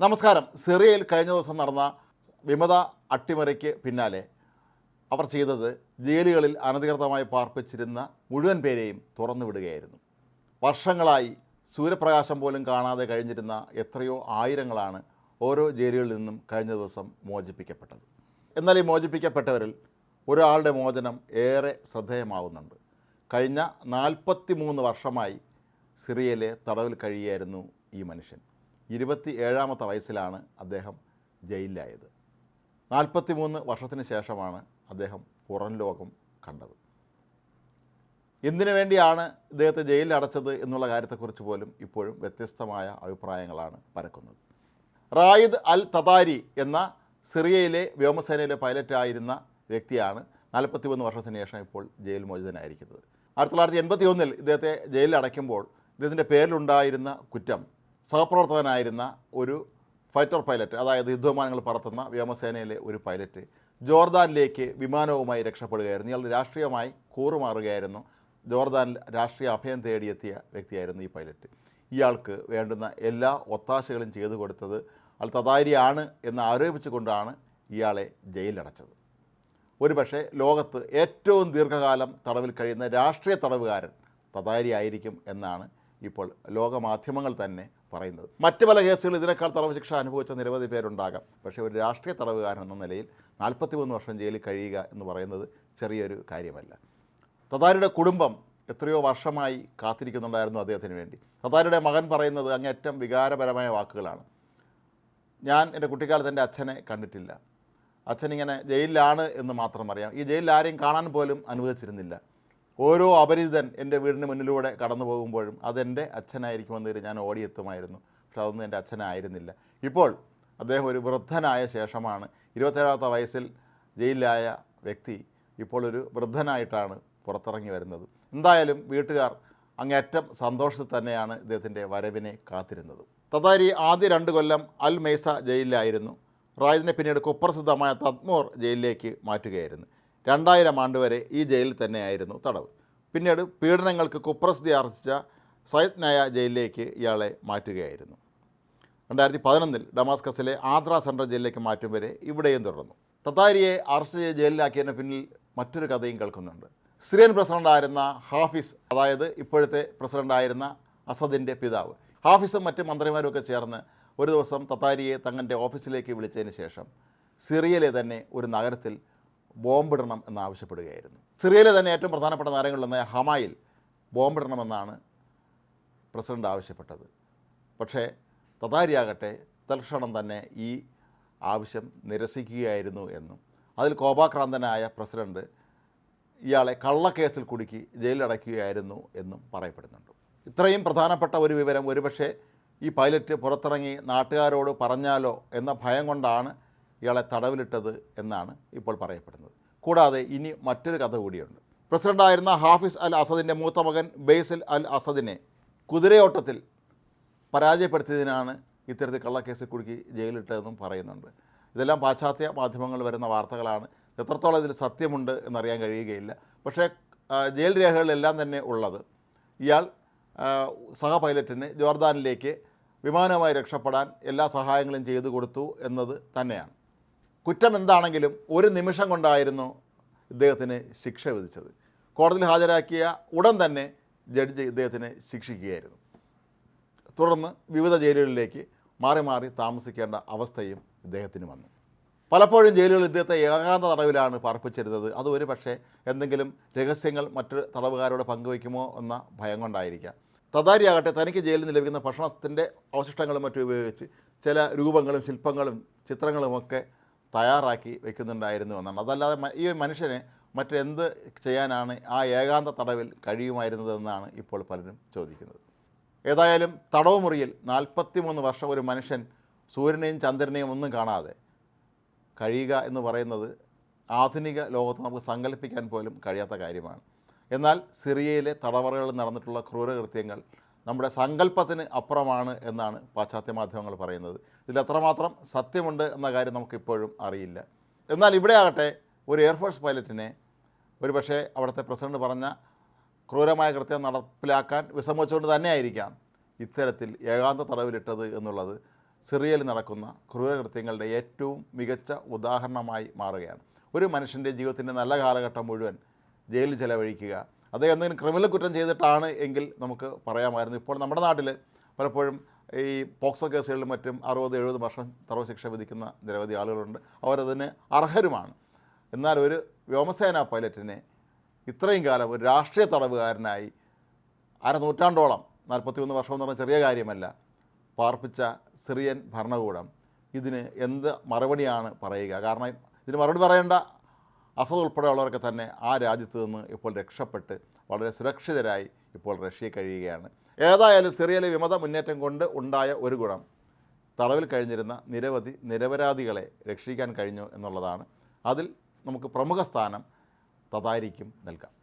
നമസ്കാരം. സിറിയയിൽ കഴിഞ്ഞ ദിവസം നടന്ന വിമത അട്ടിമറിക്ക് പിന്നാലെ അവർ ചെയ്തത് ജയിലുകളിൽ അനധികൃതമായി പാർപ്പിച്ചിരുന്ന മുഴുവൻ പേരെയും തുറന്നു വിടുകയായിരുന്നു. വർഷങ്ങളായി സൂര്യപ്രകാശം പോലും കാണാതെ കഴിഞ്ഞിരുന്ന എത്രയോ ആയിരങ്ങളാണ് ഓരോ ജയിലുകളിൽ നിന്നും കഴിഞ്ഞ ദിവസം മോചിപ്പിക്കപ്പെട്ടത്. എന്നാൽ ഈ മോചിപ്പിക്കപ്പെട്ടവരിൽ ഒരാളുടെ മോചനം ഏറെ ശ്രദ്ധേയമാവുന്നുണ്ട്. കഴിഞ്ഞ നാൽപ്പത്തി മൂന്ന് വർഷമായി സിറിയയിലെ തടവിൽ കഴിയുകയായിരുന്നു ഈ മനുഷ്യൻ. ഇരുപത്തി ഏഴാമത്തെ വയസ്സിലാണ് അദ്ദേഹം ജയിലിലായത്. നാൽപ്പത്തി മൂന്ന് വർഷത്തിന് ശേഷമാണ് അദ്ദേഹം പുറം ലോകം കണ്ടത്. എന്തിനു വേണ്ടിയാണ് ഇദ്ദേഹത്തെ ജയിലിൽ അടച്ചത് എന്നുള്ള കാര്യത്തെക്കുറിച്ച് പോലും ഇപ്പോഴും വ്യത്യസ്തമായ അഭിപ്രായങ്ങളാണ് പരക്കുന്നത്. റായിദ് അൽ തതാരി എന്ന സിറിയയിലെ വ്യോമസേനയിലെ പൈലറ്റായിരുന്ന വ്യക്തിയാണ് നാൽപ്പത്തി മൂന്ന് വർഷത്തിന് ശേഷം ഇപ്പോൾ ജയിൽ മോചിതനായിരിക്കുന്നത്. ആയിരത്തി തൊള്ളായിരത്തി എൺപത്തി ഒന്നിൽ ഇദ്ദേഹത്തെ ജയിലിൽ അടയ്ക്കുമ്പോൾ ഇദ്ദേഹത്തിന്റെ പേരിലുണ്ടായിരുന്ന കുറ്റം സഹപ്രവർത്തകനായിരുന്ന ഒരു ഫൈറ്റർ പൈലറ്റ് അതായത് യുദ്ധവിമാനങ്ങൾ പറത്തുന്ന വ്യോമസേനയിലെ ഒരു പൈലറ്റ് ജോർദാനിലേക്ക് വിമാനവുമായി രക്ഷപ്പെടുകയായിരുന്നു. ഇയാൾ രാഷ്ട്രീയമായി കൂറുമാറുകയായിരുന്നു. ജോർദാനിൽ രാഷ്ട്രീയ അഭയം തേടിയെത്തിയ വ്യക്തിയായിരുന്നു ഈ പൈലറ്റ്. ഇയാൾക്ക് വേണ്ടുന്ന എല്ലാ ഒത്താശകളും ചെയ്തു കൊടുത്തത് അൽ തതാരിയാണ് എന്ന് ആരോപിച്ചുകൊണ്ടാണ് ഇയാളെ ജയിലിലടച്ചത്. ഒരുപക്ഷെ ലോകത്ത് ഏറ്റവും ദീർഘകാലം തടവിൽ കഴിയുന്ന രാഷ്ട്രീയ തടവുകാരൻ തതാരി ആയിരിക്കും എന്നാണ് ഇപ്പോൾ ലോകമാധ്യമങ്ങൾ തന്നെ പറയുന്നത്. മറ്റ് പല കേസുകൾ ഇതിനേക്കാൾ തടവ് ശിക്ഷ അനുഭവിച്ച നിരവധി പേരുണ്ടാകാം. പക്ഷേ ഒരു രാഷ്ട്രീയ തടവുകാരൻ എന്ന നിലയിൽ നാൽപ്പത്തിമൂന്ന് വർഷം ജയിലിൽ കഴിയുക എന്ന് പറയുന്നത് ചെറിയൊരു കാര്യമല്ല. തതാരിയുടെ കുടുംബം എത്രയോ വർഷമായി കാത്തിരിക്കുന്നുണ്ടായിരുന്നു അദ്ദേഹത്തിന് വേണ്ടി. തതാരിയുടെ മകൻ പറയുന്നത് അങ്ങേറ്റം വികാരപരമായ വാക്കുകളാണ്. ഞാൻ എന്റെ കുട്ടിക്കാലത്ത് എന്റെ അച്ഛനെ കണ്ടിട്ടില്ല. അച്ഛനിങ്ങനെ ജയിലിലാണ് എന്ന് മാത്രം അറിയാം. ഈ ജയിലിൽ ആരെയും കാണാൻ പോലും അനുവദിച്ചിരുന്നില്ല. ഓരോ അപരിചിതൻ എന്റെ വീടിന് മുന്നിലൂടെ കടന്നു പോകുമ്പോഴും അതെന്റെ അച്ഛനായിരിക്കുമെന്ന് ഞാൻ ഓടിയെത്തുമായിരുന്നു. പക്ഷെ അതൊന്നും എന്റെ അച്ഛനായിരുന്നില്ല. ഇപ്പോൾ അദ്ദേഹം ഒരു വൃദ്ധനായ ശേഷമാണ് ഇരുപത്തേഴാമത്തെ വയസ്സിൽ ജയിലിലായ വ്യക്തി ഇപ്പോൾ ഒരു വൃദ്ധനായിട്ടാണ് പുറത്തിറങ്ങി വരുന്നത്. എന്തായാലും വീട്ടുകാർ അങ്ങേറ്റം സന്തോഷത്തിൽ തന്നെയാണ് ഇദ്ദേഹത്തിന്റെ വരവിനെ കാത്തിരുന്നത്. തതാരി ആദ്യ രണ്ട് കൊല്ലം അൽ മെയ്സ ജയിലിലായിരുന്നു. റായിദിനെ പിന്നീട് കുപ്രസിദ്ധമായ തദ്മോർ ജയിലിലേക്ക് മാറ്റുകയായിരുന്നു. രണ്ടായിരം ആണ്ട് വരെ ഈ ജയിലിൽ തന്നെയായിരുന്നു തടവ്. പിന്നീട് പീഡനങ്ങൾക്ക് കുപ്രസിദ്ധി ആർജിച്ച സയ്യിദ് നയ ജയിലിലേക്ക് ഇയാളെ മാറ്റുകയായിരുന്നു. രണ്ടായിരത്തി പതിനൊന്നിൽ ഡമാസ്കസിലെ ആദ്ര സെൻട്രൽ ജയിലിലേക്ക് മാറ്റും വരെ ഇവിടെയും തുടർന്നു. തത്താരിയെ അറസ്റ്റ് ചെയ്ത് ജയിലിലാക്കിയതിന് പിന്നിൽ മറ്റൊരു കഥയും കേൾക്കുന്നുണ്ട്. സിറിയൻ പ്രസിഡന്റായിരുന്ന ഹാഫിസ് അതായത് ഇപ്പോഴത്തെ പ്രസിഡന്റായിരുന്ന അസദിന്റെ പിതാവ് ഹാഫിസും മറ്റ് മന്ത്രിമാരും ഒക്കെ ചേർന്ന് ഒരു ദിവസം തത്താരിയെ തങ്ങളുടെ ഓഫീസിലേക്ക് വിളിച്ചതിന് ശേഷം സിറിയയിലെ തന്നെ ഒരു നഗരത്തിൽ ബോംബിടണം എന്നാവശ്യപ്പെടുകയായിരുന്നു. സിറിയയിലെ തന്നെ ഏറ്റവും പ്രധാനപ്പെട്ട നഗരങ്ങളിലൊന്നായ ഹമായിൽ ബോംബിടണമെന്നാണ് പ്രസിഡന്റ് ആവശ്യപ്പെട്ടത്. പക്ഷേ തതാരിയാകട്ടെ തൽക്ഷണം തന്നെ ഈ ആവശ്യം നിരസിക്കുകയായിരുന്നു എന്നും. അതിൽ കോപാക്രാന്തനായ പ്രസിഡന്റ് ഇയാളെ കള്ളക്കേസിൽ കുടുക്കി ജയിലിലടയ്ക്കുകയായിരുന്നു എന്നും പറയപ്പെടുന്നുണ്ട്. ഇത്രയും പ്രധാനപ്പെട്ട ഒരു വിവരം ഒരുപക്ഷെ ഈ പൈലറ്റ് പുറത്തിറങ്ങി നാട്ടുകാരോട് പറഞ്ഞാലോ എന്ന ഭയം കൊണ്ടാണ് ഇയാളെ തടവിലിട്ടത് എന്നാണ് ഇപ്പോൾ പറയപ്പെടുന്നത്. കൂടാതെ ഇനി മറ്റൊരു കഥ കൂടിയുണ്ട്. പ്രസിഡന്റായിരുന്ന ഹാഫിസ് അൽ അസദിന്റെ മൂത്ത മകൻ ബേസിൽ അൽ അസദിനെ കുതിരയോട്ടത്തിൽ പരാജയപ്പെടുത്തിയതിനാണ് ഇത്തരത്തിൽ കള്ളക്കേസിൽ കുടുക്കി ജയിലിട്ടതെന്നും പറയുന്നുണ്ട്. ഇതെല്ലാം പാശ്ചാത്യ മാധ്യമങ്ങൾ വരുന്ന വാർത്തകളാണ്. എത്രത്തോളം ഇതിൽ സത്യമുണ്ട് എന്നറിയാൻ കഴിയുകയില്ല. പക്ഷേ ജയിൽ രേഖകളിലെല്ലാം തന്നെ ഉള്ളത് ഇയാൾ സഹ പൈലറ്റിന് ജോർദാനിലേക്ക് വിമാനമായി രക്ഷപ്പെടാൻ എല്ലാ സഹായങ്ങളും ചെയ്തു കൊടുത്തു എന്നത് തന്നെയാണ്. കുറ്റം എന്താണെങ്കിലും ഒരു നിമിഷം കൊണ്ടായിരുന്നു ഇദ്ദേഹത്തിന് ശിക്ഷ വിധിച്ചത്. കോടതിയിൽ ഹാജരാക്കിയ ഉടൻ തന്നെ ജഡ്ജി ഇദ്ദേഹത്തിനെ ശിക്ഷിക്കുകയായിരുന്നു. തുടർന്ന് വിവിധ ജയിലുകളിലേക്ക് മാറി മാറി താമസിക്കേണ്ട അവസ്ഥയും ഇദ്ദേഹത്തിന് വന്നു. പലപ്പോഴും ജയിലുകൾ ഇദ്ദേഹത്തെ ഏകാന്ത തടവിലാണ് പാർപ്പിച്ചിരുന്നത്. അത് ഒരു പക്ഷേ എന്തെങ്കിലും രഹസ്യങ്ങൾ മറ്റു തടവുകാരോട് പങ്കുവയ്ക്കുമോ എന്ന ഭയം കൊണ്ടായിരിക്കാം. തദാരിയാകട്ടെ തനിക്ക് ജയിലിൽ നിന്ന് ലഭിക്കുന്ന ഭക്ഷണത്തിന്റെ അവശിഷ്ടങ്ങളും മറ്റും ഉപയോഗിച്ച് ചില രൂപങ്ങളും ശില്പങ്ങളും ചിത്രങ്ങളുമൊക്കെ തയ്യാറാക്കി വെക്കുന്നുണ്ടായിരുന്നു എന്നാണ്. അതല്ലാതെ ഈ മനുഷ്യനെ മറ്റെന്ത് ചെയ്യാനാണ് ആ ഏകാന്ത തടവിൽ കഴിയുമായിരുന്നതെന്നാണ് ഇപ്പോൾ പലരും ചോദിക്കുന്നത്. ഏതായാലും തടവ് മുറിയിൽ നാൽപ്പത്തി മൂന്ന് വർഷം ഒരു മനുഷ്യൻ സൂര്യനെയും ചന്ദ്രനെയും ഒന്നും കാണാതെ കഴിയുക എന്ന് പറയുന്നത് ആധുനിക ലോകത്ത് നമുക്ക് സങ്കല്പിക്കാൻ പോലും കഴിയാത്ത കാര്യമാണ്. എന്നാൽ സിറിയയിലെ തടവറകളിൽ നടന്നിട്ടുള്ള ക്രൂരകൃത്യങ്ങൾ നമ്മുടെ സങ്കല്പത്തിന് അപ്പുറമാണ് എന്നാണ് പാശ്ചാത്യ മാധ്യമങ്ങൾ പറയുന്നത്. ഇതിൽ എത്രമാത്രം സത്യമുണ്ട് എന്ന കാര്യം നമുക്കിപ്പോഴും അറിയില്ല. എന്നാൽ ഇവിടെ ആകട്ടെ ഒരു എയർഫോഴ്സ് പൈലറ്റിനെ ഒരു പക്ഷേ അവിടുത്തെ പ്രസിഡന്റ് പറഞ്ഞ ക്രൂരമായ കൃത്യം നടപ്പിലാക്കാൻ വിസമ്മതിച്ചുകൊണ്ട് തന്നെയായിരിക്കാം ഇത്തരത്തിൽ ഏകാന്ത തടവിലിട്ടത് എന്നുള്ളത് സിറിയയിൽ നടക്കുന്ന ക്രൂരകൃത്യങ്ങളുടെ ഏറ്റവും മികച്ച ഉദാഹരണമായി മാറുകയാണ്. ഒരു മനുഷ്യന്റെ ജീവിതത്തിന്റെ നല്ല കാലഘട്ടം മുഴുവൻ ജയിലിൽ ചെലവഴിക്കുക അദ്ദേഹം എന്തെങ്കിലും ക്രിമിനൽ കുറ്റം ചെയ്തിട്ടാണ് എങ്കിൽ നമുക്ക് പറയാമായിരുന്നു. ഇപ്പോൾ നമ്മുടെ നാട്ടിൽ പലപ്പോഴും ഈ പോക്സോ കേസുകളിലും മറ്റും അറുപത് എഴുപത് വർഷം തറവ് ശിക്ഷ വിധിക്കുന്ന നിരവധി ആളുകളുണ്ട്. അവരതിന് അർഹരുമാണ്. എന്നാൽ ഒരു വ്യോമസേന പൈലറ്റിനെ ഇത്രയും കാലം ഒരു രാഷ്ട്രീയ തടവുകാരനായി അര നൂറ്റാണ്ടോളം വർഷം എന്ന് പറഞ്ഞാൽ ചെറിയ കാര്യമല്ല പാർപ്പിച്ച സിറിയൻ ഭരണകൂടം ഇതിന് എന്ത് മറുപടിയാണ് പറയുക? കാരണം ഇതിന് മറുപടി പറയേണ്ട അസദ് ഉൾപ്പെടെയുള്ളവരൊക്കെ തന്നെ ആ രാജ്യത്ത് നിന്ന് ഇപ്പോൾ രക്ഷപ്പെട്ട് വളരെ സുരക്ഷിതരായി ഇപ്പോൾ റഷ്യയിൽ കഴിയുകയാണ്. ഏതായാലും സിറിയയിലെ വിമത മുന്നേറ്റം കൊണ്ട് ഉണ്ടായ ഒരു ഗുണം തടവിൽ കഴിഞ്ഞിരുന്ന നിരവധി നിരപരാധികളെ രക്ഷിക്കാൻ കഴിഞ്ഞു എന്നുള്ളതാണ്. അതിൽ നമുക്ക് പ്രമുഖ സ്ഥാനം തതാരിക്കും നൽകാം.